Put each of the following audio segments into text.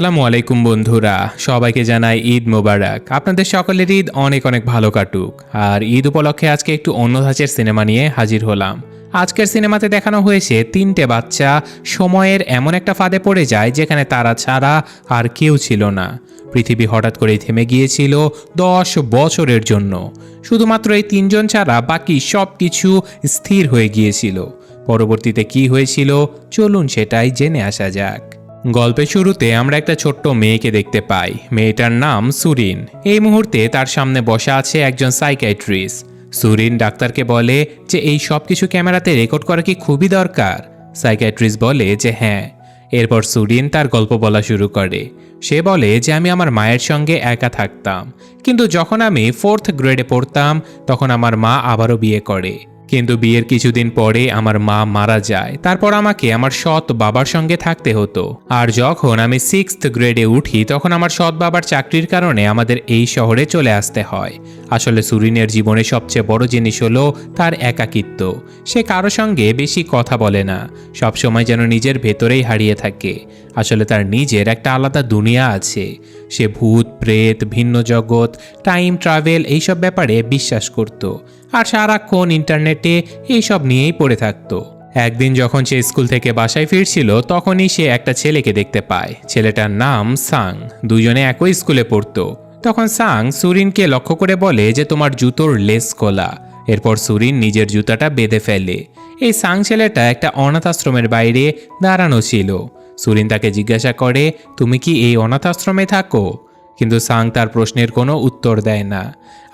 আসসালামু আলাইকুম বন্ধুরা, সবাইকে জানাই ঈদ মোবারক। আপনাদের সকলের ঈদ অনেক অনেক ভালো কাটুক। আর ঈদ উপলক্ষে আজকে একটু অন্য ধাঁচের সিনেমা নিয়ে হাজির হলাম। আজকের সিনেমাতে দেখানো হয়েছে তিনটে বাচ্চা সময়ের এমন একটা ফাঁদে পড়ে যায় যেখানে তারা ছাড়া আর কেউ ছিল না। পৃথিবী হঠাৎ করেই থেমে গিয়েছিল দশ বছরের জন্য। শুধুমাত্র এই তিনজন ছাড়া বাকি সব কিছু স্থির হয়ে গিয়েছিল। পরবর্তীতে কি হয়েছিল? চলুন সেটাই জেনে আসা যাক। গল্পের শুরুতে আমরা একটা ছোট্ট মেয়েকে দেখতে পাই। মেয়েটার নাম সুরিন। এই মুহূর্তে তার সামনে বসা আছে একজন সাইকাইট্রিস্ট সুরিন ডাক্তারকে বলে যে, এই সব কিছু ক্যামেরাতে রেকর্ড করা কি খুবই দরকার? সাইকাইট্রিস্ট বলে যে হ্যাঁ। এরপর সুরিন তার গল্প বলা শুরু করে। সে বলে যে, আমি আমার মায়ের সঙ্গে একা থাকতাম। কিন্তু যখন আমি ফোর্থ গ্রেডে পড়তাম, তখন আমার মা আবারও বিয়ে করে। কিন্তু বিয়ের কিছুদিন পরে আমার মা মারা যায়। তারপর আমাকে আমার সৎ বাবার সঙ্গে থাকতে হতো। আর যখন আমি সিক্সথ গ্রেডে উঠি, তখন আমার সৎ বাবার চাকরির কারণে আমাদের এই শহরে চলে আসতে হয়। আসলে সুরিনের জীবনে সবচেয়ে বড় জিনিস হলো তার একাকিত্ব। সে কারও সঙ্গে বেশি কথা বলে না। সবসময় যেন নিজের ভেতরেই হারিয়ে থাকে। আসলে তার নিজের একটা আলাদা দুনিয়া আছে। সে ভূত, প্রেত, ভিন্ন জগৎ টাইম ট্রাভেল এইসব ব্যাপারে বিশ্বাস করত। আর সারাক্ষণ ইন্টারনেটে এইসব নিয়েই পড়ে থাকতো। একদিন যখন সে স্কুল থেকে বাসায় ফিরছিল, তখনই সে একটা ছেলেকে দেখতে পায়। ছেলেটার নাম সাং। দুজনে একই স্কুলে পড়তো। তখন সাং সুরিনকে লক্ষ্য করে বলে যে, তোমার জুতোর লেস খোলা। এরপর সুরিন নিজের জুতাটা বেঁধে ফেলে। এই সাং ছেলেটা একটা অনাথ আশ্রমের বাইরে দাঁড়ানো ছিল। সুরিন তাকে জিজ্ঞাসা করে, তুমি কি এই অনাথ আশ্রমে থাকো? কিন্তু সাং তার প্রশ্নের কোনো উত্তর দেয় না।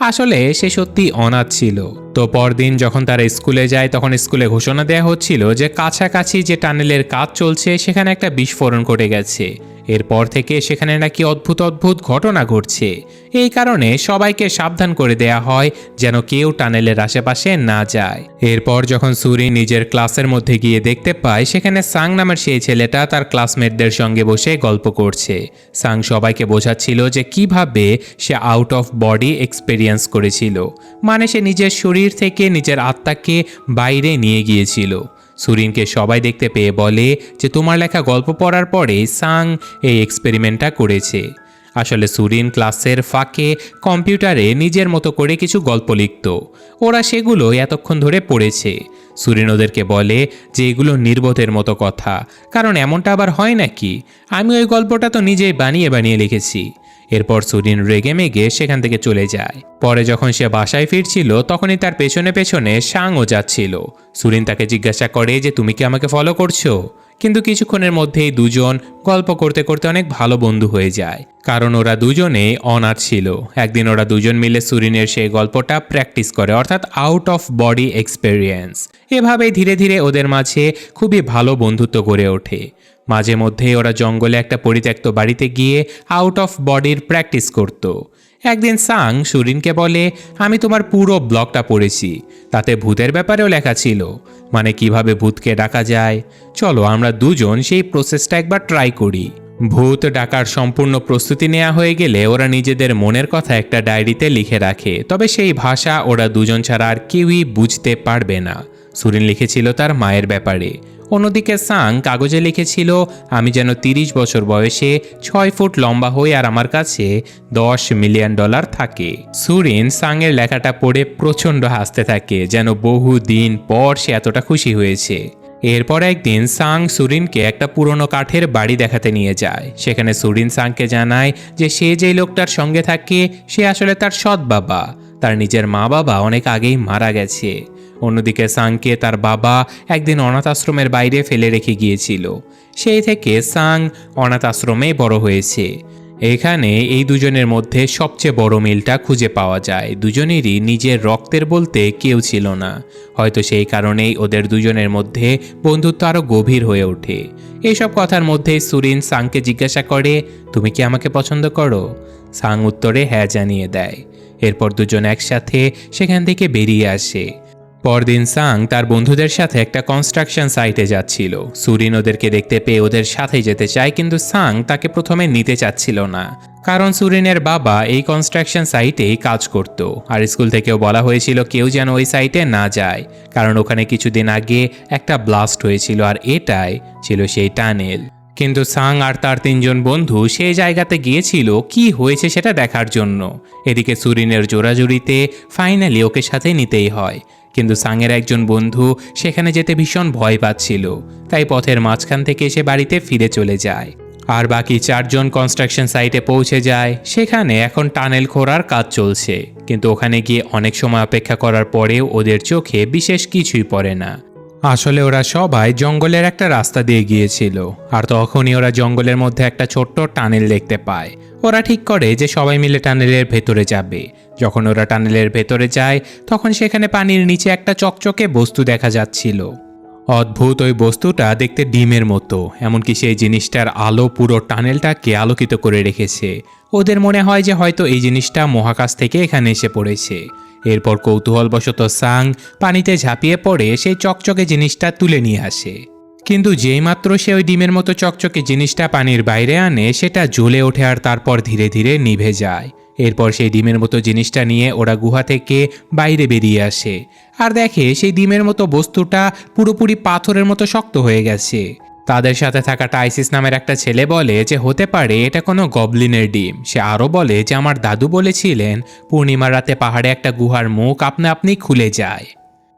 আসলে সে সত্যি অনাথ ছিল। তো পরদিন যখন তারা স্কুলে যায়, তখন স্কুলে ঘোষণা দেওয়া হচ্ছিল যে কাছাকাছি যে টানেলের কাজ চলছে, সেখানে একটা বিস্ফোরণ ঘটে গেছে। এরপর থেকে সেখানে নাকি অদ্ভুত অদ্ভুত ঘটনা ঘটছে। এই কারণে সবাইকে সাবধান করে দেয়া হয় যেন কেউ টানেলের আশেপাশে না যায়। এরপর যখন সুরি নিজের ক্লাসের মধ্যে গিয়ে দেখতে পায়, সেখানে সাং নামের সেই ছেলেটা তার ক্লাসমেটদের সঙ্গে বসে গল্প করছে। সাং সবাইকে বোঝাচ্ছিল যে কীভাবে সে আউট অফ বডি এক্সপেরিয়েন্স করেছিল। মানে সে নিজের শরীর থেকে নিজের আত্মাকে বাইরে নিয়ে গিয়েছিল। সুরিনকে সবাই দেখতে পেয়ে বলে যে তোমার লেখা গল্প পড়ার পরে সাং এই এক্সপেরিমেন্টটা করেছে। আসলে সুরিন ক্লাসের ফাঁকে কম্পিউটারে নিজের মতো করে কিছু গল্প লিখত। ওরা সেগুলো এতক্ষণ ধরে পড়েছে। সুরিন ওদেরকে বলে যে এগুলো নির্বোধের মতো কথা, কারণ এমনটা আবার হয় নাকি? আমি ওই গল্পটা তো নিজেই বানিয়ে বানিয়ে লিখেছি। এরপর সুরিন রেগে মেগে সেখান থেকে চলে যায়। পরে যখন সে বাসায় ফিরছিল, তখনই তার পেছনে পেছনে সাংও যাচ্ছিল। সুরিন তাকে জিজ্ঞাসা করে যে, তুমি কি আমাকে ফলো করছ? কিন্তু কিছুক্ষণের মধ্যেই দুজন গল্প করতে করতে অনেক ভালো বন্ধু হয়ে যায়। কারণ ওরা দুজনে অনাথ ছিল। একদিন ওরা দুজন মিলে সুরিনের সেই গল্পটা প্র্যাকটিস করে, অর্থাৎ আউট অফ বডি এক্সপেরিয়েন্স এভাবেই ধীরে ধীরে ওদের মাঝে খুবই ভালো বন্ধুত্ব গড়ে ওঠে। মাঝে মধ্যে ওরা জঙ্গলে একটা পরিত্যক্ত বাড়িতে গিয়ে আউট অফ বডির প্র্যাকটিস করত। একদিন সাং সুরিনকে বলে, আমি তোমার পুরো ব্লগটা পড়েছি। তাতে ভূতের ব্যাপারেও লেখা ছিল। মানে কীভাবে ভূতকে ডাকা যায়? চলো, আমরা দুজন সেই প্রসেসটা একবার ট্রাই করি। ভূত ডাকার সম্পূর্ণ প্রস্তুতি নেওয়া হয়ে গেলে ওরা নিজেদের মনের কথা একটা ডায়েরিতে লিখে রাখে। তবে সেই ভাষা ওরা দুজন ছাড়া আর কেউই বুঝতে পারবে না। সুরিন লিখেছিল তার মায়ের ব্যাপারে। অন্যদিকে সাং কাগজে লিখেছিল, আমি যেন তিরিশ বছর বয়সে ছয় ফুট লম্বা হই আর আমার কাছে দশ মিলিয়ন ডলার থাকে। সুরিন সাংয়ের লেখাটা পড়ে প্রচণ্ড হাসতে থাকে, যেন বহু দিন পর সে এতটা খুশি হয়েছে। এরপর একদিন সাং সুরিনকে একটা পুরনো কাঠের বাড়ি দেখাতে নিয়ে যায়। সেখানে সুরিন সাংকে জানায় যে সে যেই লোকটার সঙ্গে থাকে, সে আসলে তার সৎ বাবা। তার নিজের মা বাবা অনেক আগেই মারা গেছে। অন্যদিকে সাংকে তার বাবা একদিন অনাথ আশ্রমের বাইরে ফেলে রেখে গিয়েছিল। সেই থেকে সাং অনাথ আশ্রমে বড় হয়েছে। এখানে এই দুজনের মধ্যে সবচেয়ে বড় মিলটা খুঁজে পাওয়া যায়। দুজনেরই নিজের রক্তের বলতে কেউ ছিল না। হয়তো সেই কারণেই ওদের দুজনের মধ্যে বন্ধুত্ব আরও গভীর হয়ে ওঠে। এইসব কথার মধ্যে সুরিন সাংকে জিজ্ঞাসা করে, তুমি কি আমাকে পছন্দ করো? সাং উত্তরে হ্যাঁ জানিয়ে দেয়। এরপর দুজন একসাথে সেখান থেকে বেরিয়ে আসে। পরদিন সাং তার বন্ধুদের সাথে একটা কনস্ট্রাকশন সাইটে যাচ্ছিল। সুরিন ওদেরকে দেখতে পেয়ে ওদের সাথে যেতে চায়, কিন্তু সাং তাকে প্রথমে নিতে চাচ্ছিল না। কারণ সুরিনের বাবা এই কনস্ট্রাকশন সাইটেই কাজ করত, আর স্কুল থেকেও বলা হয়েছিল কেউ যেন ওই সাইটে না যায়। কারণ ওখানে কিছুদিন আগে একটা ব্লাস্ট হয়েছিল, আর এটাই ছিল সেই টানেল কিন্তু সাং আর তার তিনজন বন্ধু সেই জায়গাতে গিয়েছিল, কি হয়েছে সেটা দেখার জন্য। এদিকে সুরিনের জোরাজুরিতে ফাইনালি ওকে সাথে নিতেই হয়। কিন্তু সাংয়ের একজন বন্ধু সেখানে যেতে ভীষণ ভয় পাচ্ছিল। তাই পথের মাঝখান থেকে এসে বাড়িতে ফিরে চলে যায়। আর বাকি চারজন কনস্ট্রাকশন সাইটে পৌঁছে যায়। সেখানে এখন টানেল খোঁড়ার কাজ চলছে। কিন্তু ওখানে গিয়ে অনেক সময় অপেক্ষা করার পরেও ওদের চোখে বিশেষ কিছুই পড়ে না। আসলে ওরা সবাই জঙ্গলের একটা রাস্তা দিয়ে গিয়েছিল, আর তখনই ওরা জঙ্গলের মধ্যে একটা ছোট্ট টানেল দেখতে পায়। ওরা ঠিক করে যে সবাই মিলে টানেলের ভেতরে যাবে। যখন ওরা টানেলের ভেতরে যায়, তখন সেখানে পানির নিচে একটা চকচকে বস্তু দেখা যাচ্ছিল। অদ্ভুত ওই বস্তুটা দেখতে ডিমের মতো, এমনকি সেই জিনিসটার আলো পুরো টানেলটাকে আলোকিত করে রেখেছে। ওদের মনে হয় যে হয়তো এই জিনিসটা মহাকাশ থেকে এখানে এসে পড়েছে। এরপর কৌতূহলবশত সাং পানিতে ঝাঁপিয়ে পড়ে সেই চকচকে জিনিসটা তুলে নিয়ে আসে। কিন্তু যেইমাত্র সে ওই ডিমের মতো চকচকে জিনিসটা পানির বাইরে আনে, সেটা জ্বলে ওঠে আর তারপর ধীরে ধীরে নিভে যায়। এরপর সেই ডিমের মতো জিনিসটা নিয়ে ওরা গুহা থেকে বাইরে বেরিয়ে আসে। আর দেখে সেই ডিমের মতো বস্তুটা পুরোপুরি পাথরের মতো শক্ত হয়ে গেছে। তাদের সাথে থাকা টাইসিস নামের একটা ছেলে বলে যে হতে পারে এটা কোনো গবলিনের ডিম। সে আরও বলে যে আমার দাদু বলেছিলেন, পূর্ণিমার রাতে পাহাড়ে একটা গুহার মুখ আপনা আপনি খুলে যায়।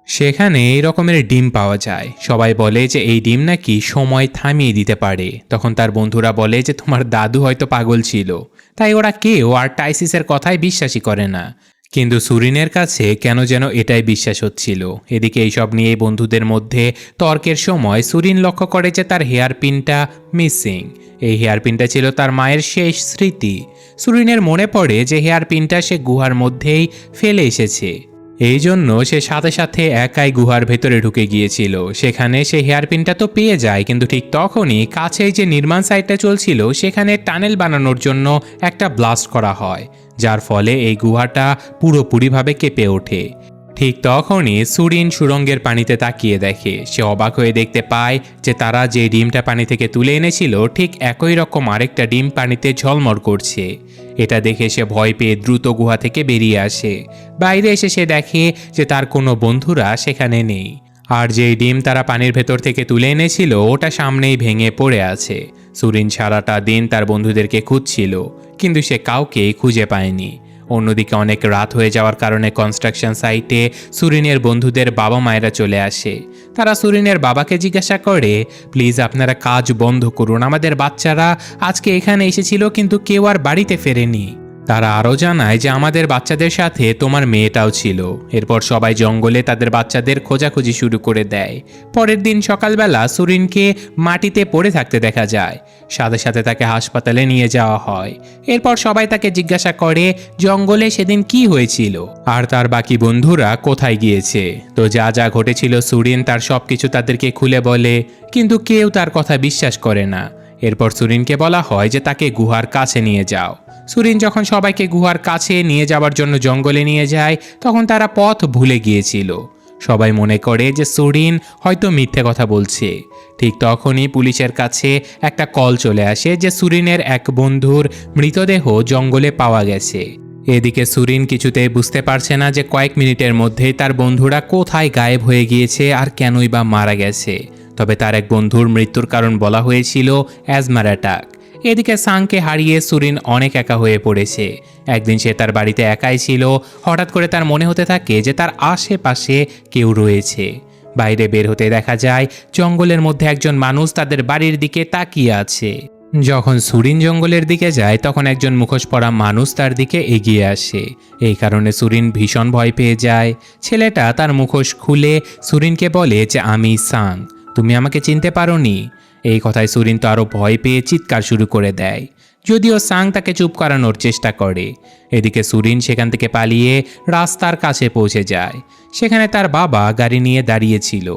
সেখানে এই রকমের ডিম পাওয়া যায়। সবাই বলে যে এই ডিম নাকি সময় থামিয়ে দিতে পারে। তখন তার বন্ধুরা বলে যে তোমার দাদু হয়তো পাগল ছিল। তাই ওরা কেউ আর টাইসিসের কথাই বিশ্বাসই করে না। কিন্তু সুরিনের কাছে কেন যেন এটাই বিশ্বাস হচ্ছিল। এদিকে এইসব নিয়ে বন্ধুদের মধ্যে তর্কের সময় সুরিন লক্ষ্য করে যে তার হেয়ার পিনটা মিসিং। এই হেয়ার পিনটা ছিল তার মায়ের শেষ স্মৃতি। সুরিনের মনে পড়ে যে হেয়ার পিনটা সে গুহার মধ্যেই ফেলে এসেছে। এই জন্য সে সাথে সাথে একাই গুহার ভেতরে ঢুকে গিয়েছিল। সেখানে সে হেয়ারপিনটা তো পেয়ে যায়, কিন্তু ঠিক তখনই কাছেই যে নির্মাণ সাইটটা চলছিল, সেখানে টানেল বানানোর জন্য একটা ব্লাস্ট করা হয়। যার ফলে এই গুহাটা পুরোপুরিভাবে কেঁপে ওঠে। ঠিক তখনই সুরিন সুরঙ্গের পানিতে তাকিয়ে দেখে। সে অবাক হয়ে দেখতে পায় যে তারা যে ডিমটা পানি থেকে তুলে এনেছিল, ঠিক একই রকম আরেকটা ডিম পানিতে ঝলমল করছে। এটা দেখে সে ভয় পেয়ে দ্রুত গুহা থেকে বেরিয়ে আসে। বাইরে এসে সে দেখে যে তার কোনো বন্ধুরা সেখানে নেই। আর যেই ডিম তারা পানির ভেতর থেকে তুলে এনেছিল, ওটা সামনেই ভেঙে পড়ে আছে। সুরিন সারাটা দিন তার বন্ধুদেরকে খুঁজছিল, কিন্তু সে কাউকে খুঁজে পায়নি। অন্যদিকে অনেক রাত হয়ে যাওয়ার কারণে কনস্ট্রাকশন সাইটে সুরিনের বন্ধুদের বাবা মায়েরা চলে আসে। তারা সুরিনের বাবাকে জিজ্ঞাসা করে, প্লিজ আপনারা কাজ বন্ধ করুন, আমাদের বাচ্চারা আজকে এখানে এসেছিল, কিন্তু কেউ আর বাড়িতে ফেরেনি। তারা আরও জানায় যে আমাদের বাচ্চাদের সাথে তোমার মেয়েটাও ছিল। এরপর সবাই জঙ্গলে তাদের বাচ্চাদের খোঁজাখুঁজি শুরু করে দেয়। পরের দিন সকালবেলা সুরিনকে মাটিতে পড়ে থাকতে দেখা যায়। সাথে সাথে তাকে হাসপাতালে নিয়ে যাওয়া হয়। এরপর সবাই তাকে জিজ্ঞাসা করে, জঙ্গলে সেদিন কি হয়েছিল? আর তার বাকি বন্ধুরা কোথায় গিয়েছে? তো যা যা ঘটেছিল, সুরিন তার সব কিছু তাদেরকে খুলে বলে, কিন্তু কেউ তার কথা বিশ্বাস করে না। এরপর সুরিনকে বলা হয় যে তাকে গুহার কাছে নিয়ে যাও। সুরিন যখন সবাইকে গুহার কাছে নিয়ে যাওয়ার জন্য জঙ্গলে নিয়ে যায়, তখন তারা পথ ভুলে গিয়েছিল। সবাই মনে করে যে সুরিন হয়তো মিথ্যে কথা বলছে। ঠিক তখনই পুলিশের কাছে একটা কল চলে আসে যে সুরিনের এক বন্ধুর মৃতদেহ জঙ্গলে পাওয়া গেছে। এদিকে সুরিন কিছুতেই বুঝতে পারছে না যে কয়েক মিনিটের মধ্যেই তার বন্ধুরা কোথায় গায়েব হয়ে গিয়েছে আর কেনই বা মারা গেছে। তবে তার এক বন্ধুর মৃত্যুর কারণ বলা হয়েছিল অ্যাজমার অ্যাটাক। এদিকে সাংকে হারিয়ে সুরিন অনেক একা হয়ে পড়েছে। একদিন সে তার বাড়িতে একাই ছিল, হঠাৎ করে তার মনে হতে থাকে যে তার আশেপাশে কেউ রয়েছে। বাইরে বের হতে দেখা যায়, জঙ্গলের মধ্যে একজন মানুষ তাদের বাড়ির দিকে তাকিয়ে আছে। যখন সুরিন জঙ্গলের দিকে যায়, তখন একজন মুখোশ পরা মানুষ তার দিকে এগিয়ে আসে। এই কারণে সুরিন ভীষণ ভয় পেয়ে যায়। ছেলেটা তার মুখোশ খুলে সুরিনকে বলে যে, আমি সাং। তুমি আমাকে চিনতে পারোনি? এই কথায় সুরিন তো আরও ভয় পেয়ে চিৎকার শুরু করে দেয়। যদিও সাং তাকে চুপ করানোর চেষ্টা করে। এদিকে সুরিন সেখান থেকে পালিয়ে রাস্তার কাছে পৌঁছে যায়। সেখানে তার বাবা গাড়ি নিয়ে দাঁড়িয়েছিল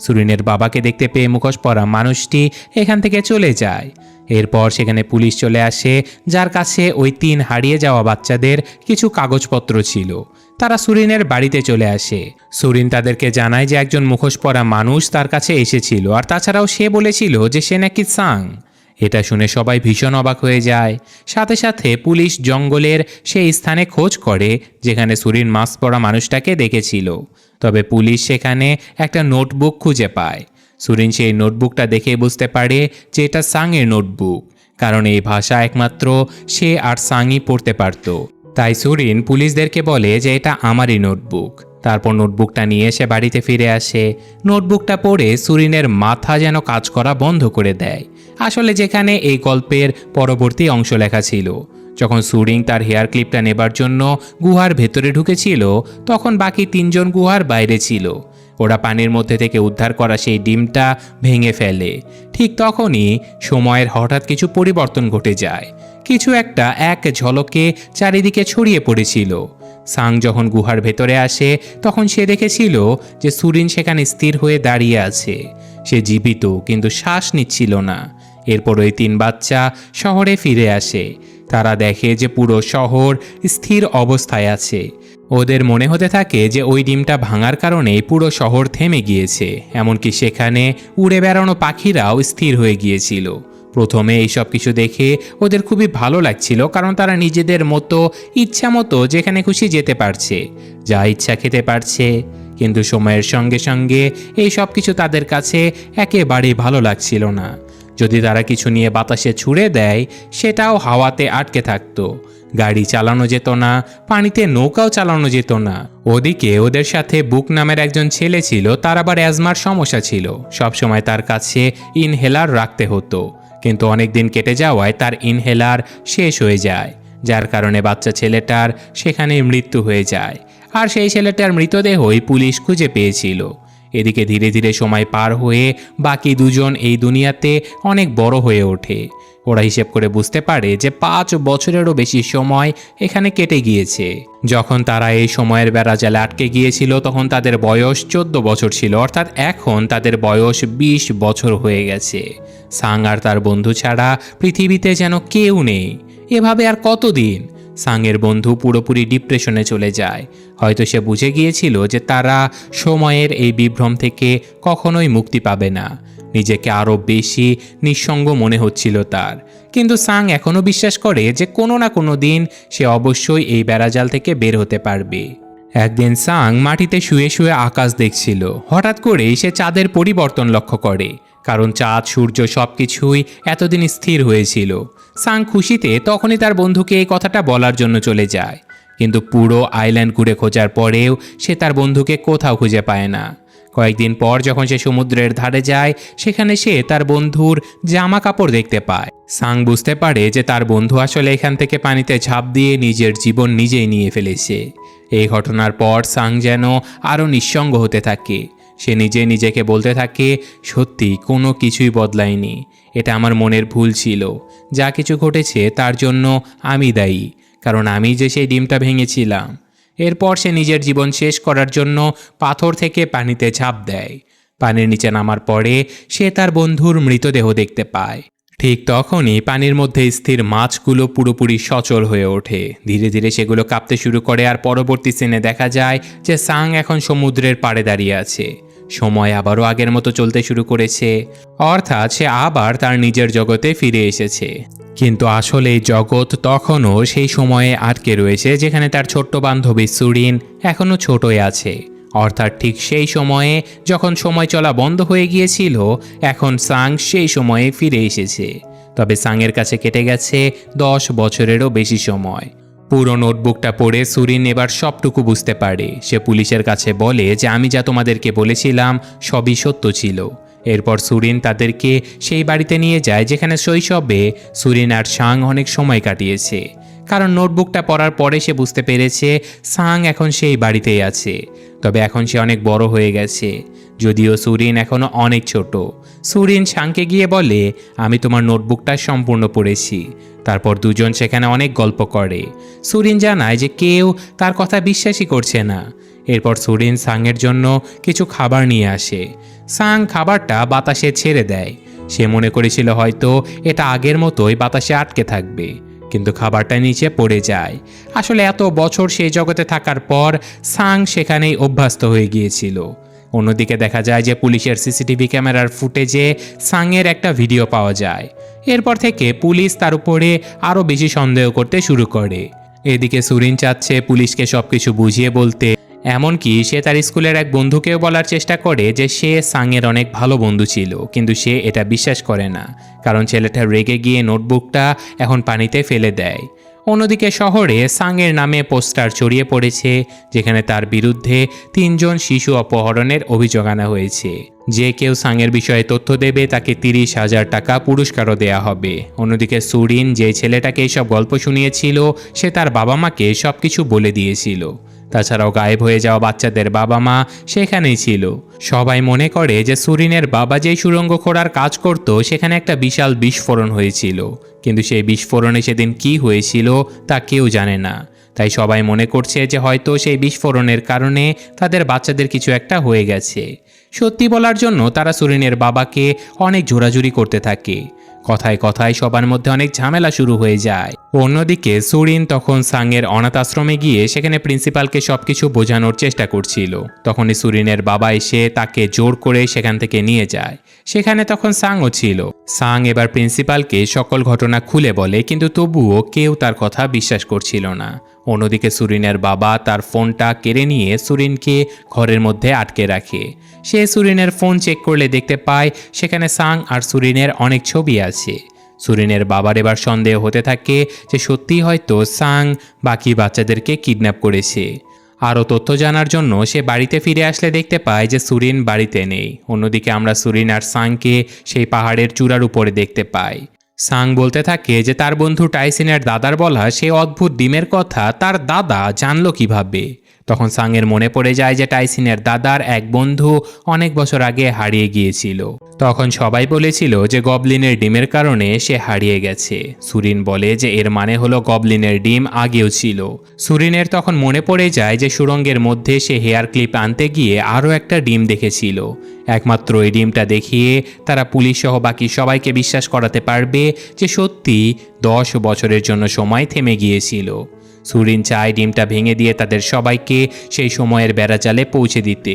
সুরিনের বাবাকে দেখতে পেয়ে মুখোশ পরা মানুষটি এখান থেকে চলে যায়। এরপর সেখানে পুলিশ চলে আসে, যার কাছে ওই তিন হারিয়ে যাওয়া বাচ্চাদের কিছু কাগজপত্র ছিল। তারা সুরিনের বাড়িতে চলে আসে। সুরিন তাদেরকে জানায় যে একজন মুখোশ পরা মানুষ তার কাছে এসেছিল, আর তাছাড়াও সে বলেছিল যে সে নাকি সাং। এটা শুনে সবাই ভীষণ অবাক হয়ে যায়। সাথে সাথে পুলিশ জঙ্গলের সেই স্থানে খোঁজ করে, যেখানে সুরিন মাস্ক পরা মানুষটাকে দেখেছিল। তবে পুলিশ সেখানে একটা নোটবুক খুঁজে পায়। সুরিন সেই নোটবুকটা দেখে বুঝতে পারে যে এটা সাংয়ের নোটবুক, কারণ এই ভাষা একমাত্র সে আর সাংই পড়তে পারত। তাই সুরিন পুলিশদেরকে বলে যে এটা আমারই নোটবুক। তারপর নোটবুকটা নিয়ে এসে বাড়িতে ফিরে আসে। নোটবুকটা পড়ে সুরিনের মাথা যেন কাজ করা বন্ধ করে দেয়। আসলে যেখানে এই গল্পের পরবর্তী অংশ লেখা ছিল, যখন সুরিং তার হেয়ার ক্লিপটা নেবার জন্য গুহার ভেতরে ঢুকেছিল, তখন বাকি তিনজন গুহার বাইরে ছিল। ওরা পানির মধ্যে থেকে উদ্ধার করা সেই ডিমটা ভেঙে ফেলে। ঠিক তখনই সময়ের হঠাৎ কিছু পরিবর্তন ঘটে যায়। কিছু একটা এক ঝলকে চারিদিকে ছড়িয়ে পড়েছিল। সাং যখন গুহার ভেতরে আসে, তখন সে দেখেছিল যে সুরিন সেখানে স্থির হয়ে দাঁড়িয়ে আছে। সে জীবিত, কিন্তু শ্বাস নিচ্ছিল না। এরপর ওই তিন বাচ্চা শহরে ফিরে আসে। তারা দেখে যে পুরো শহর স্থির অবস্থায় আছে। ওদের মনে হতে থাকে যে ওই ডিমটা ভাঙার কারণে পুরো শহর থেমে গিয়েছে, এমনকি সেখানে উড়ে বেড়ানো পাখিরাও স্থির হয়ে গিয়েছিল। প্রথমে এই সব কিছু দেখে ওদের খুবই ভালো লাগছিল, কারণ তারা নিজেদের মতো, ইচ্ছা মতো যেখানে খুশি যেতে পারছে, যা ইচ্ছা খেতে পারছে। কিন্তু সময়ের সঙ্গে সঙ্গে এই সব কিছু তাদের কাছে একেবারেই ভালো লাগছিল না। যদি তারা কিছু নিয়ে বাতাসে ছুড়ে দেয়, সেটাও হাওয়াতে আটকে থাকতো। গাড়ি চালানো যেত না, পানিতে নৌকাও চালানো যেত না। ওদিকে ওদের সাথে বুক নামের একজন ছেলে ছিল, তার আবার অ্যাজমার সমস্যা ছিল। সবসময় তার কাছে ইনহেলার রাখতে হতো। কিন্তু অনেক দিন কেটে যাওয়ায় তার ইনহেলার শেষ হয়ে যায়, যার কারণে বাচ্চা ছেলেটার সেখানেই মৃত্যু হয়ে যায়। আর সেই ছেলেটার মৃতদেহই পুলিশ খুঁজে পেয়েছিল। এদিকে ধীরে ধীরে সময় পার হয়ে বাকি দুজন এই দুনিয়াতে অনেক বড় হয়ে ওঠে। ওরা হিসেব করে বুঝতে পারে যে পাঁচ বছরেরও বেশি সময় এখানে কেটে গিয়েছে। যখন তারা এই সময়ের বেড়া বেড়াজালে আটকে গিয়েছিল, তখন তাদের বয়স চোদ্দ বছর ছিল, অর্থাৎ এখন তাদের বয়স বিশ বছর হয়ে গেছে। সাং আর তার বন্ধু ছাড়া পৃথিবীতে যেন কেউ নেই। এভাবে আর কতদিন? সাংয়ের বন্ধু পুরোপুরি ডিপ্রেশনে চলে যায়। হয়তো সে বুঝে গিয়েছিল যে তারা সময়ের এই বিভ্রম থেকে কখনোই মুক্তি পাবে না। নিজেকে আরও বেশি নিঃসঙ্গ মনে হচ্ছিল তার। কিন্তু সাং এখনও বিশ্বাস করে যে কোনো না কোনো দিন সে অবশ্যই এই বেড়াজাল থেকে বের হতে পারবে। একদিন সাং মাটিতে শুয়ে শুয়ে আকাশ দেখছিল। হঠাৎ করেই সে চাঁদের পরিবর্তন লক্ষ্য করে, কারণ চাঁদ, সূর্য সব কিছুই এতদিন স্থির হয়েছিল। সাং খুশিতে তখনই তার বন্ধুকে এই কথাটা বলার জন্য চলে যায়, কিন্তু পুরো আইল্যান্ড ঘুরে খোঁজার পরেও সে তার বন্ধুকে কোথাও খুঁজে পায় না। কয়েকদিন পর যখন সে সমুদ্রের ধারে যায়, সেখানে সে তার বন্ধুর জামা কাপড় দেখতে পায়। সাং বুঝতে পারে যে তার বন্ধু আসলে এখান থেকে পানিতে ঝাঁপ দিয়ে নিজের জীবন নিজেই নিয়ে ফেলেছে। এই ঘটনার পর সাং যেন আরও নিঃসঙ্গ হতে থাকে। সে নিজে নিজেকে বলতে থাকে, সত্যি, কোনো কিছুই বদলায়নি। এটা আমার মনের ভুল ছিল। যা কিছু ঘটেছে তার জন্য আমি দায়ী। কারণ আমি যে সেই ডিমটা ভেঙেছিলাম। এরপর সে নিজের জীবন শেষ করার জন্য পাথর থেকে পানিতে ঝাঁপ দেয়। পানির নিচে নামার পরে সে তার বন্ধুর মৃতদেহ দেখতে পায়। ঠিক তখনই পানির মধ্যে স্থির মাছগুলো পুরোপুরি সচল হয়ে ওঠে। ধীরে ধীরে সেগুলো কাঁপতে শুরু করে আর পরবর্তী সিনে দেখা যায় যে সাং এখন সমুদ্রের পাড়ে দাঁড়িয়ে আছে। সময় আবারও আগের মতো চলতে শুরু করেছে। অর্থাৎ সে আবার তার নিজের জগতে ফিরে এসেছে। কিন্তু আসলে জগৎ তখনও সেই সময়ে আটকে রয়েছে যেখানে তার ছোট্ট বান্ধবী সুরিন এখনও ছোটই আছে। অর্থাৎ ঠিক সেই সময়ে যখন সময় চলা বন্ধ হয়ে গিয়েছিল, এখন সাং সেই সময়ে ফিরে এসেছে। তবে সাংয়ের কাছে কেটে গেছে দশ বছরেরও বেশি সময়। পুরো নোটবুকটা পড়ে সুরিন এবার সবটুকু বুঝতে পারে। সে পুলিশের কাছে বলে যে, আমি যা তোমাদেরকে বলেছিলাম, সবই সত্য ছিল। এরপর সুরিন তাদেরকে সেই বাড়িতে নিয়ে যায় যেখানে শৈশবে সুরিন আর সাং অনেক সময় কাটিয়েছে। কারণ নোটবুকটা পড়ার পরে সে বুঝতে পেরেছে, সাং এখন সেই বাড়িতেই আছে। তবে এখন সে অনেক বড় হয়ে গেছে। যদিও সুরিন এখনও অনেক ছোট। সুরিন সাংকে গিয়ে বলে, আমি তোমার নোটবুকটা সম্পূর্ণ পড়েছি। তারপর দুজন সেখানে অনেক গল্প করে। সুরিন জানায় যে কেউ তার কথা বিশ্বাসই করছে না। এরপর সুরিন সাংয়ের জন্য কিছু খাবার নিয়ে আসে। সাং খাবারটা বাতাসে ছেড়ে দেয়। সে মনে করেছিল হয়তো এটা আগের মতোই বাতাসে আটকে থাকবে। কিন্তু খাবারটা নিচে পড়ে যায়। আসলে এত বছর সেই জগতে থাকার পর, সাং সেখানেই অভ্যস্ত হয়ে গিয়েছিল। অন্যদিকে দেখা যায় যে পুলিশের সিসিটিভি ক্যামেরার ফুটেজে সাংয়ের একটা ভিডিও পাওয়া যায়। এরপর থেকে পুলিশ তার উপরে আরও বেশি সন্দেহ করতে শুরু করে। এদিকে সুরিন চাচ্ছে পুলিশকে সবকিছু বুঝিয়ে বলতে এমনকি সে তার স্কুলের এক বন্ধুকেও বলার চেষ্টা করে যে সে সাংয়ের অনেক ভালো বন্ধু ছিল, কিন্তু সে এটা বিশ্বাস করে না, কারণ ছেলেটা রেগে গিয়ে নোটবুকটা এখন পানিতে ফেলে দেয়। অন্যদিকে শহরে সাংয়ের নামে পোস্টার ছড়িয়ে পড়েছে, যেখানে তার বিরুদ্ধে তিনজন শিশু অপহরণের অভিযোগ আনা হয়েছে। যে কেউ সাংয়ের বিষয়ে তথ্য দেবে তাকে তিরিশ হাজার টাকা পুরস্কারও দেয়া হবে। অন্যদিকে সুরিন যে ছেলেটাকে এইসব গল্প শুনিয়েছিল, সে তার বাবা মাকে সব কিছু বলে দিয়েছিল। তাছাড়াও গায়েব হয়ে যাওয়া বাচ্চাদের বাবা মা সেখানেই ছিল। সবাই মনে করে যে সুরিনের বাবা যেই সুরঙ্গ খোঁড়ার কাজ করত, সেখানে একটা বিশাল বিস্ফোরণ হয়েছিল। কিন্তু সেই বিস্ফোরণে সেদিন কি হয়েছিল তা কেউ জানে না। তাই সবাই মনে করছে যে হয়তো সেই বিস্ফোরণের কারণে তাদের বাচ্চাদের কিছু একটা হয়ে গেছে। সত্যি বলার জন্য তারা সুরিনের বাবাকে অনেক জোরাজুরি করতে থাকে। কথায় কথায় সবার মধ্যে অনেক ঝামেলা শুরু হয়ে যায়। অন্যদিকে সুরিন তখন সাংয়ের অনাথ আশ্রমে গিয়ে সেখানে প্রিন্সিপালকে সবকিছু বোঝানোর চেষ্টা করছিল। তখনই সুরিনের বাবা এসে তাকে জোর করে সেখান থেকে নিয়ে যায়। সেখানে তখন সাংও ছিল। সাং এবার প্রিন্সিপালকে সকল ঘটনা খুলে বলে, কিন্তু তবুও কেউ তার কথা বিশ্বাস করছিল না। অন্যদিকে সুরিনের বাবা তার ফোনটা কেড়ে নিয়ে সুরিনকে ঘরের মধ্যে আটকে রাখে। সে সুরিনের ফোন চেক করলে দেখতে পায় সেখানে সাং আর সুরিনের অনেক ছবি আছে। সুরিনের বাবার এবার সন্দেহ হতে থাকে যে সত্যিই হয়তো সাং বাকি বাচ্চাদেরকে কিডন্যাপ করেছে। আরও তথ্য জানার জন্য সে বাড়িতে ফিরে আসলে দেখতে পায় যে সুরিন বাড়িতে নেই। অন্যদিকে আমরা সুরিন আর সাংকে সেই পাহাড়ের চূড়ার উপরে দেখতে পাই। সাং বলতে থাকে যে, তার বন্ধু টাইসিনের দাদার বলা সেই অদ্ভুত ডিমের কথা, তার দাদা জানলো কীভাবে? তখন সাংয়ের মনে পড়ে যায় যে, টাইসিনের দাদার এক বন্ধু অনেক বছর আগে হারিয়ে গিয়েছিল। তখন সবাই বলেছিল যে, গবলিনের ডিমের কারণে সে হারিয়ে গেছে। সুরিন বলে যে, এর মানে হলো গবলিনের ডিম আগেও ছিল। সুরিনের তখন মনে পড়ে যায় যে, সুরঙ্গের মধ্যে সে হেয়ার ক্লিপ আনতে গিয়ে আরও একটা ডিম দেখেছিল। একমাত্র এই ডিমটা দেখিয়ে তারা পুলিশ সহ বাকি সবাইকে বিশ্বাস করাতে পারবে যে সত্যি দশ বছরের জন্য সময় থেমে গিয়েছিল। সুরিন চায় ডিমটা ভেঙে দিয়ে তাদের সবাইকে সেই সময়ের বেড়াচালে পৌঁছে দিতে।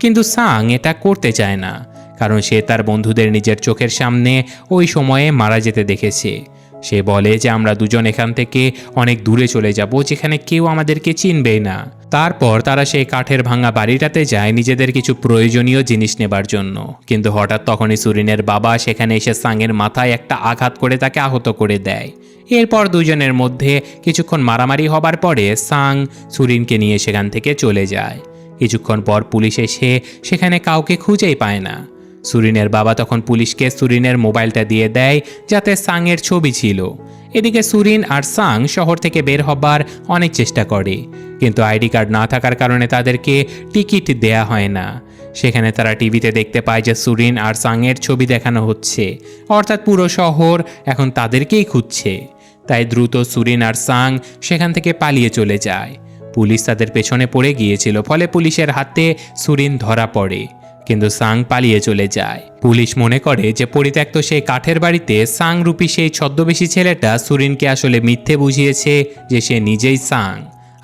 কিন্তু সাং এটা করতে চায় না, কারণ সে তার বন্ধুদের নিজের চোখের সামনে ওই সময়ে মারা যেতে দেখেছে। সে বলে যে, আমরা দুজন এখান থেকে অনেক দূরে চলে যাব, যেখানে কেউ আমাদেরকে চিনবেই না। তারপর তারা সেই কাঠের ভাঙা বাড়িটাতে যায় নিজেদের কিছু প্রয়োজনীয় জিনিস নেবার জন্য। কিন্তু হঠাৎ তখনই সুরিনের বাবা সেখানে এসে সাংয়ের মাথায় একটা আঘাত করে তাকে আহত করে দেয়। এরপর দুজনের মধ্যে কিছুক্ষণ মারামারি হবার পরে সাং সুরিনকে নিয়ে সেখান থেকে চলে যায়। কিছুক্ষণ পর পুলিশ এসে সেখানে কাউকে খুঁজেই পায় না। সুরিনের বাবা তখন পুলিশকে সুরিনের মোবাইলটা দিয়ে দেয়, যাতে সাংয়ের ছবি ছিল। এদিকে সুরিন আর সাং শহর থেকে বের হবার অনেক চেষ্টা করে, কিন্তু আইডি কার্ড না থাকার কারণে তাদেরকে টিকিট দেয়া হয় না। সেখানে তারা টিভিতে দেখতে পায় যে সুরিন আর সাংয়ের ছবি দেখানো হচ্ছে, অর্থাৎ পুরো শহর এখন তাদেরকেই খুঁজছে। তাই দ্রুত সুরিন আর সাং সেখান থেকে পালিয়ে চলে যায়। পুলিশ তাদের পেছনে পড়ে গিয়েছিল, ফলে পুলিশের হাতে সুরিন ধরা পড়ে। কিন্তু সাং পালিয়ে চলে যায়। পুলিশ মনে করে যে পরিত্যক্ত সেই কাঠের বাড়িতে সাং রূপী সেই ছদ্মবেশী ছেলেটা সুরিনকে আসলে মিথ্যে বুঝিয়েছে যে সে নিজেই সাং।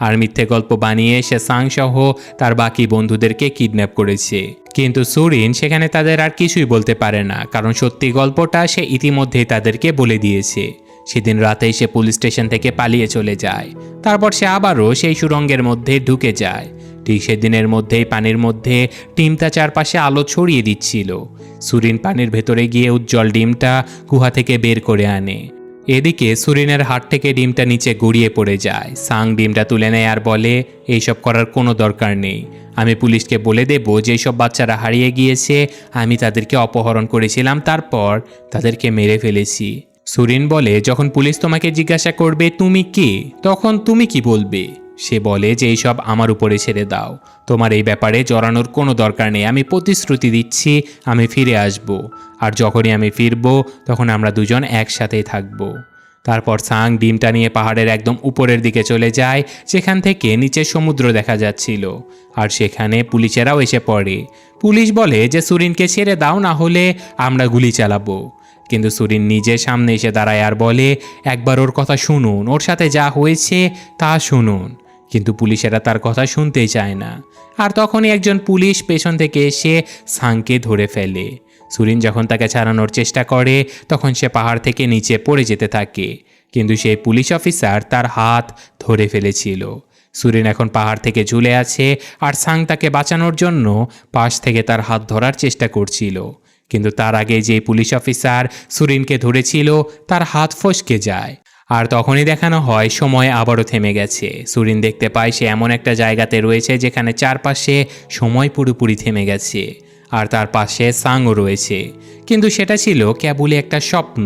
আর মিথ্যে গল্প বানিয়ে সে সাং সহ তার বাকি বন্ধুদেরকে কিডন্যাপ করেছে। কিন্তু সুরিন সেখানে তাদের আর কিছুই বলতে পারে না, কারণ সত্যি গল্পটা সে ইতিমধ্যেই তাদেরকে বলে দিয়েছে। সেদিন রাতেই সে পুলিশ স্টেশন থেকে পালিয়ে চলে যায়। তারপর সে আবারও সেই সুরঙ্গের মধ্যে ঢুকে যায়। ঠিক সেদিনের মধ্যেই পানির মধ্যে টিমটা চারপাশে আলো ছড়িয়ে দিচ্ছিল। সুরিন পানির ভেতরে গিয়ে উজ্জ্বল ডিমটা গুহা থেকে বের করে আনে। এদিকে সুরিনের হাত থেকে ডিমটা নিচে গড়িয়ে পড়ে যায়। সাং ডিমটা তুলে নেয় আর বলে, এইসব করার কোনো দরকার নেই। আমি পুলিশকে বলে দেব যে সব বাচ্চারা হারিয়ে গিয়েছে, আমি তাদেরকে অপহরণ করেছিলাম, তারপর তাদেরকে মেরে ফেলেছি। সুরিন বলে, যখন পুলিশ তোমাকে জিজ্ঞাসা করবে, তুমি কে? তখন তুমি কি বলবে? সে বলে যে এইসব আমার উপরে ছেড়ে দাও। তোমার এই ব্যাপারে জড়ানোর কোনো দরকার নেই। আমি প্রতিশ্রুতি দিচ্ছি, আমি ফিরে আসব। আর যখনই আমি ফিরব, তখন আমরা দুজন একসাথেই থাকব। তারপর সাং ডিমটা নিয়ে পাহাড়ের একদম উপরের দিকে চলে যায় সেখান থেকে নিচে সমুদ্র দেখা যাচ্ছিল। আর সেখানে পুলিশেরাও এসে পড়ে। পুলিশ বলে যে, সুরিনকে ছেড়ে দাও, না হলে আমরা গুলি চালাবো। কিন্তু সুরিন নিজে সামনে এসে দাঁড়ায় আর বলে, একবার ওর কথা শুনুন, ওর সাথে যা হয়েছে তা শুনুন। কিন্তু পুলিশেরা তার কথা শুনতেই চায় না। আর তখনই একজন পুলিশ পেছন থেকে এসে সাংকে ধরে ফেলে। সুরিন যখন তাকে ছাড়ানোর চেষ্টা করে, তখন সে পাহাড় থেকে নিচে পড়ে যেতে থাকে। কিন্তু সেই পুলিশ অফিসার তার হাত ধরে ফেলেছিল। সুরিন এখন পাহাড় থেকে ঝুলে আছে আর সাং তাকে বাঁচানোর জন্য পাশ থেকে তার হাত ধরার চেষ্টা করছিল। কিন্তু তার আগে যে পুলিশ অফিসার সুরিনকে ধরেছিল, তার হাত ফসকে যায়। আর তখনই দেখানো হয়, সময় আবারও থেমে গেছে। সুরিন দেখতে পায় সে এমন একটা জায়গাতে রয়েছে যেখানে চারপাশে সময় পুরোপুরি থেমে গেছে। আর তার পাশে সাংও রয়েছে। কিন্তু সেটা ছিল কেবলই একটা স্বপ্ন।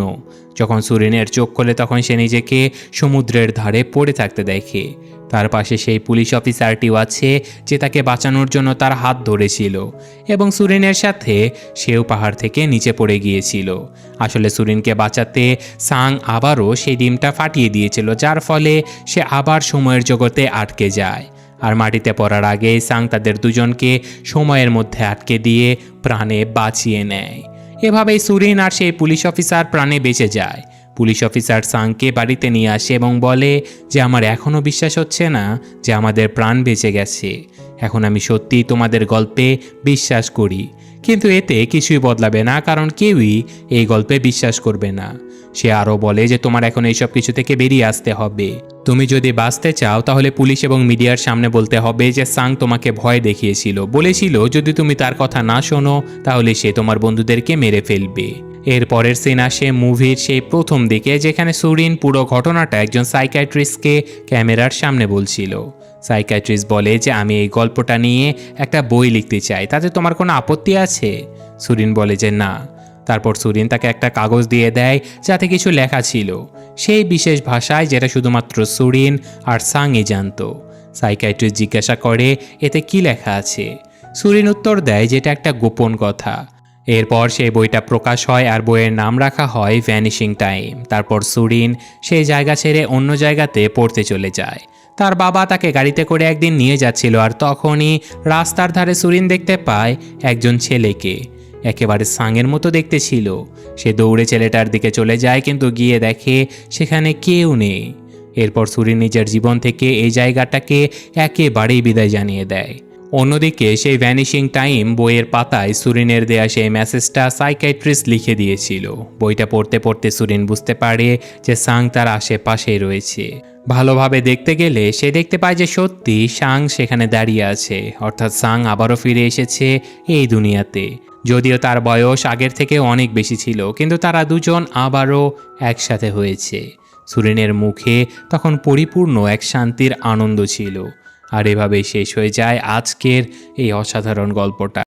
যখন সুরিনের চোখ খোলে তখন সে নিজেকে সমুদ্রের ধারে পড়ে থাকতে দেখে। তার পাশে সেই পুলিশ অফিসারটিও আছে যে তাকে বাঁচানোর জন্য তার হাত ধরেছিল এবং সুরিনের সাথে সেও পাহাড় থেকে নিচে পড়ে গিয়েছিল। আসলে সুরিনকে বাঁচাতে সাং আবারও সেই ডিমটা ফাটিয়ে দিয়েছিল, যার ফলে সে আবার সময়ের জগতে আটকে যায়। আর মাটিতে পড়ার আগে সাং তাদের দুজনকে সময়ের মধ্যে আটকে দিয়ে প্রাণে বাঁচিয়ে নেয়। এভাবেই সুরিন আর সেই পুলিশ অফিসার প্রাণে বেঁচে যায়। পুলিশ অফিসার সাংকে বাড়িতে নিয়ে আসে এবং বলে যে, আমার এখনও বিশ্বাস হচ্ছে না যে আমাদের প্রাণ বেঁচে গেছে। এখন আমি সত্যি তোমাদের গল্পে বিশ্বাস করি। কিন্তু এতে কিছুই বদলাবে না, কারণ কেউই এই গল্পে বিশ্বাস করবে না। সে আরও বলে যে তোমার এখন এইসব কিছু থেকে বেরিয়ে আসতে হবে। তুমি যদি বাঁচতে চাও, তাহলে পুলিশ এবং মিডিয়ার সামনে বলতে হবে যে সাং তোমাকে ভয় দেখিয়েছিল। বলেছিল, যদি তুমি তার কথা না শোনো, তাহলে সে তোমার বন্ধুদেরকে মেরে ফেলবে। এর পরের সিন আসে মুভির সেই প্রথম দিকে, যেখানে সুরিন পুরো ঘটনাটা একজন সাইকাইট্রিস্টকে ক্যামেরার সামনে বলছিল। সাইকাইট্রিস্ট বলে যে, আমি এই গল্পটা নিয়ে একটা বই লিখতে চাই, তাতে তোমার কোনো আপত্তি আছে? সুরিন বলে যে, না। তারপর সুরিন তাকে একটা কাগজ দিয়ে দেয়, যাতে কিছু লেখা ছিল। সেই বিশেষ ভাষায় যেটা শুধুমাত্র সুরিন আর সাংই জানতো। সাইকাইট্রিস্ট জিজ্ঞাসা করে, এতে কি লেখা আছে? সুরিন উত্তর দেয় যেটা একটা গোপন কথা। এরপর সেই বইটা প্রকাশ হয় আর বইয়ের নাম রাখা হয় ভ্যানিশিং টাইম তারপর সুরিন সেই জায়গা ছেড়ে অন্য জায়গাতে পড়তে চলে যায়। তার বাবা তাকে গাড়িতে করে একদিন নিয়ে যাচ্ছিল আর তখনই রাস্তার ধারে সুরিন দেখতে পায় একজন ছেলেকে। একেবারে সাঙের মতো দেখতে ছিল। সে দৌড়ে ছেলেটার দিকে চলে যায় কিন্তু গিয়ে দেখে সেখানে কেউ নেই। এরপর সুরিন নিজের জীবন থেকে এই জায়গাটাকে একেবারেই বিদায় জানিয়ে দেয়। অন্যদিকে সেই ভ্যানিশিং টাইম বইয়ের পাতায় সুরিনের দেয়া সেই মেসেজটা সাইকাইট্রিস্ট লিখে দিয়েছিল। বইটা পড়তে পড়তে সুরিন বুঝতে পারে যে সাং তার আশেপাশেই রয়েছে। ভালোভাবে দেখতে গেলে সে দেখতে পায় যে সত্যি সাং সেখানে দাঁড়িয়ে আছে। অর্থাৎ সাং আবারও ফিরে এসেছে এই দুনিয়াতে। যদিও তার বয়স আগের থেকে অনেক বেশি ছিল, কিন্তু তারা দুজন আবারও একসাথে হয়েছে। সুরেনের মুখে তখন পরিপূর্ণ এক শান্তির আনন্দ ছিল। আর এভাবেই শেষ হয়ে যায় আজকের এই অসাধারণ গল্পটা।